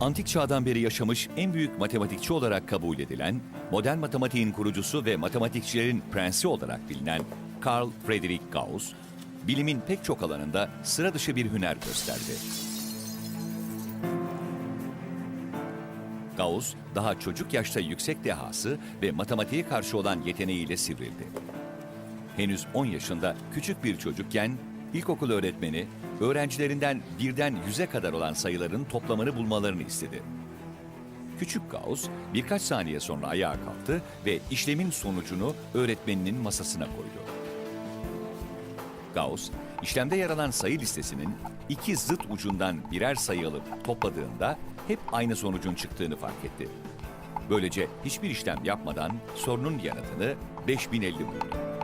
Antik çağdan beri yaşamış en büyük matematikçi olarak kabul edilen, modern matematiğin kurucusu ve matematikçilerin prensi olarak bilinen Carl Friedrich Gauss, bilimin pek çok alanında sıra dışı bir hüner gösterdi. Gauss, daha çocuk yaşta yüksek dehası ve matematiğe karşı olan yeteneğiyle sivrildi. Henüz 10 yaşında küçük bir çocukken ilkokul öğretmeni öğrencilerinden birden yüze kadar olan sayıların toplamını bulmalarını istedi. Küçük Gauss birkaç saniye sonra ayağa kalktı ve işlemin sonucunu öğretmeninin masasına koydu. Gauss, işlemde yer alan sayı listesinin iki zıt ucundan birer sayı alıp topladığında hep aynı sonucun çıktığını fark etti. Böylece hiçbir işlem yapmadan sorunun yanıtını 5050 buldu.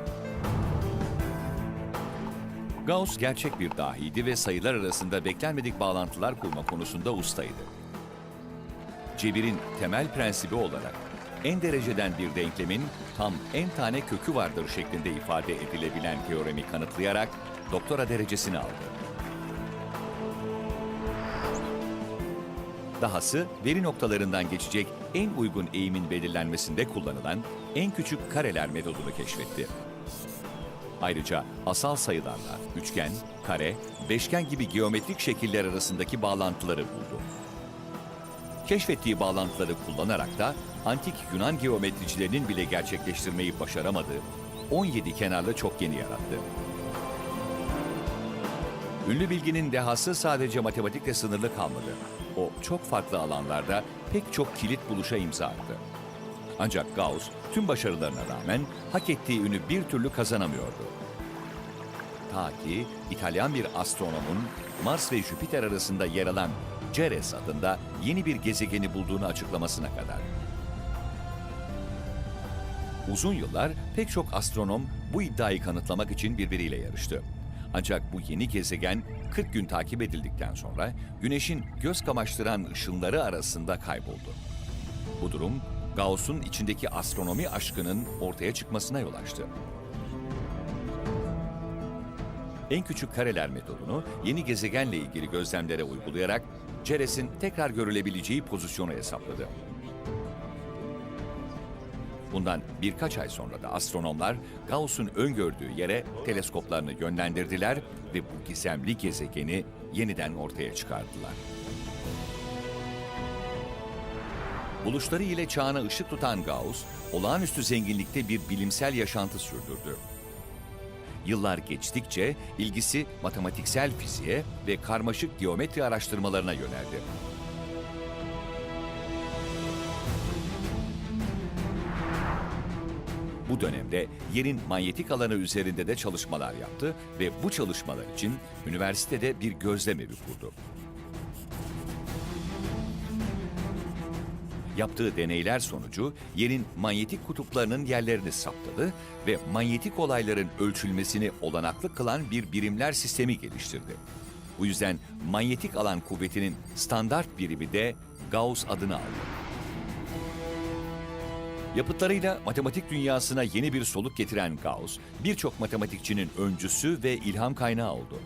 Gauss gerçek bir dahiydi ve sayılar arasında beklenmedik bağlantılar kurma konusunda ustaydı. Cebirin temel prensibi olarak en dereceden bir denklemin tam en tane kökü vardır şeklinde ifade edilebilen teoremi kanıtlayarak doktora derecesini aldı. Dahası veri noktalarından geçecek en uygun eğimin belirlenmesinde kullanılan en küçük kareler metodunu keşfetti. Ayrıca asal sayılarla üçgen, kare, beşgen gibi geometrik şekiller arasındaki bağlantıları buldu. Keşfettiği bağlantıları kullanarak da antik Yunan geometricilerinin bile gerçekleştirmeyi başaramadığı 17 kenarlı çokgeni yarattı. Ünlü bilginin dehası sadece matematikle sınırlı kalmadı. O çok farklı alanlarda pek çok kilit buluşa imza attı. Ancak Gauss tüm başarılarına rağmen hak ettiği ünü bir türlü kazanamıyordu. Ta ki İtalyan bir astronomun Mars ve Jüpiter arasında yer alan Ceres adında yeni bir gezegeni bulduğunu açıklamasına kadar. Uzun yıllar pek çok astronom bu iddiayı kanıtlamak için birbiriyle yarıştı. Ancak bu yeni gezegen 40 gün takip edildikten sonra Güneş'in göz kamaştıran ışınları arasında kayboldu. Bu durum Gauss'un içindeki astronomi aşkının ortaya çıkmasına yol açtı. En küçük kareler metodunu yeni gezegenle ilgili gözlemlere uygulayarak Ceres'in tekrar görülebileceği pozisyonu hesapladı. Bundan birkaç ay sonra da astronomlar Gauss'un öngördüğü yere teleskoplarını yönlendirdiler ve bu gizemli gezegeni yeniden ortaya çıkardılar. Buluşları ile çağına ışık tutan Gauss, olağanüstü zenginlikte bir bilimsel yaşantı sürdürdü. Yıllar geçtikçe ilgisi matematiksel fiziğe ve karmaşık geometri araştırmalarına yöneldi. Bu dönemde yerin manyetik alanı üzerinde de çalışmalar yaptı ve bu çalışmalar için üniversitede bir gözlem evi kurdu. Yaptığı deneyler sonucu yerin manyetik kutuplarının yerlerini saptadı ve manyetik olayların ölçülmesini olanaklı kılan bir birimler sistemi geliştirdi. Bu yüzden manyetik alan kuvvetinin standart birimi de Gauss adını aldı. Yapıtlarıyla matematik dünyasına yeni bir soluk getiren Gauss, birçok matematikçinin öncüsü ve ilham kaynağı oldu.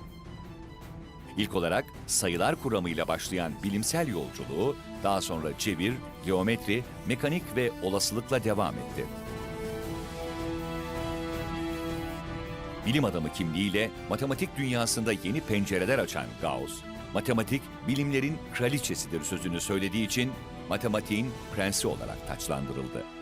İlk olarak sayılar kuramıyla başlayan bilimsel yolculuğu daha sonra cebir, geometri, mekanik ve olasılıkla devam etti. Bilim adamı kimliğiyle matematik dünyasında yeni pencereler açan Gauss, matematik bilimlerin kraliçesidir sözünü söylediği için matematiğin prensi olarak taçlandırıldı.